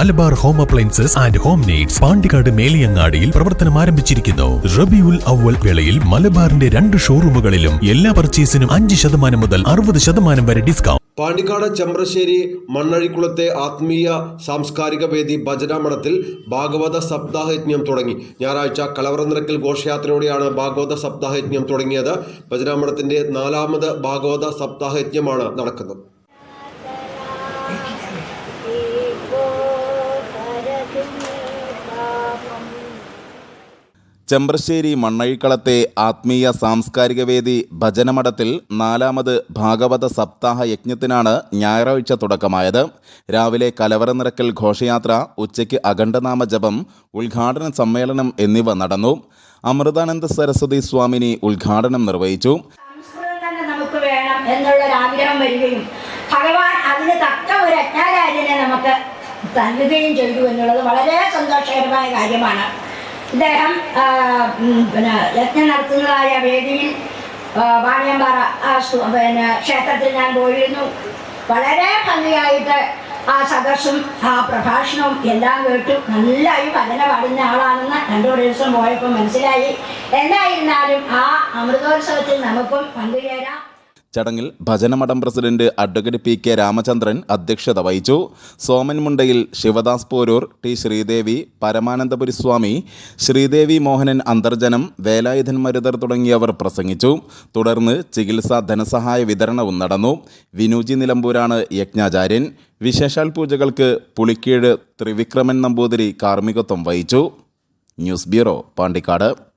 Malabar home appliances and home needs Pandikkad മേലിയങ്ങാടിയിൽ പ്രവർത്തനം ആരംഭിച്ചിരിക്കുന്നു. റബിയുൽ അവൽ വേളയിൽ മലബാറിന്റെ രണ്ട് ഷോറൂമുകളിലും എല്ലാ പർച്ചേസിനും അഞ്ച് ശതമാനം മുതൽ അറുപത് ശതമാനം വരെ ഡിസ്കൗണ്ട്. പാണ്ടിക്കാട് ചെമ്പ്രശ്ശേരി മണ്ണഴിക്കുളത്തെ ആത്മീയ സാംസ്കാരിക വേദി ഭജന മഠത്തിൽ ഭാഗവത സപ്താഹയജ്ഞം തുടങ്ങി. ഞായറാഴ്ച കലവറനിരക്കൽ ഘോഷയാത്രയോടെയാണ് ഭാഗവത സപ്താഹയജ്ഞം തുടങ്ങിയത്. ഭജന മഠത്തിന്റെ നാലാമത് ഭാഗവത സപ്താഹയജ്ഞമാണ് നടക്കുന്നത്. ചെമ്പ്രശ്ശേരി മണ്ണഴിക്കളത്തെ ആത്മീയ സാംസ്കാരിക വേദി ഭജനമഠത്തിൽ നാലാമത് ഭാഗവത സപ്താഹ യജ്ഞത്തിനാണ് ഞായറാഴ്ച തുടക്കമായത്. രാവിലെ കലവറ നിറക്കൽ ഘോഷയാത്ര ഉച്ചയ്ക്ക് അഖണ്ഡനാമ ജപം ഉദ്ഘാടന സമ്മേളനം എന്നിവ നടന്നു. അമൃതാനന്ദ സരസ്വതി സ്വാമിനി ഉദ്ഘാടനം നിർവഹിച്ചു. ഭഗവാൻ നമുക്ക് നൽകുകയും ചെയ്തു എന്നുള്ളത് വളരെ സന്തോഷകരമായ കാര്യമാണ്. ഇദ്ദേഹം പിന്നെ യജ്ഞം നടത്തുന്നതായ വേദിയിൽ വാണിയമ്പാറ പിന്നെ ക്ഷേത്രത്തിൽ ഞാൻ പോയിരുന്നു. വളരെ ഭംഗിയായിട്ട് ആ സദസ്സും ആ പ്രഭാഷണവും എല്ലാം കേട്ടു. നല്ലായി ഭജന പാടുന്ന ആളാണെന്ന് രണ്ടു മൂന്ന് ദിവസം പോയപ്പോൾ മനസ്സിലായി. എന്തായിരുന്നാലും ആ അമൃതോത്സവത്തിൽ നമുക്കും പങ്കുചേരാം ചടങ്ങിൽ ഭജനമഠം president advocate P K Ramachandran അധ്യക്ഷത വഹിച്ചു. സോമൻ മുണ്ടയിൽ ശിവദാസ് പോരൂർ ടി ശ്രീദേവി പരമാനന്ദപുരി സ്വാമി ശ്രീദേവി മോഹനൻ അന്തർജനം വേലായുധൻ മരുതർ തുടങ്ങിയവർ പ്രസംഗിച്ചു. തുടർന്ന് ചികിത്സാ ധനസഹായ വിതരണവും നടന്നു. വിനുജി നിലമ്പൂരാണ് യജ്ഞാചാര്യൻ. വിശേഷാൽ പൂജകൾക്ക് പുളിക്കീഴ് ത്രിവിക്രമൻ നമ്പൂതിരി കാർമ്മികത്വം വഹിച്ചു. News bureau Pandikkad.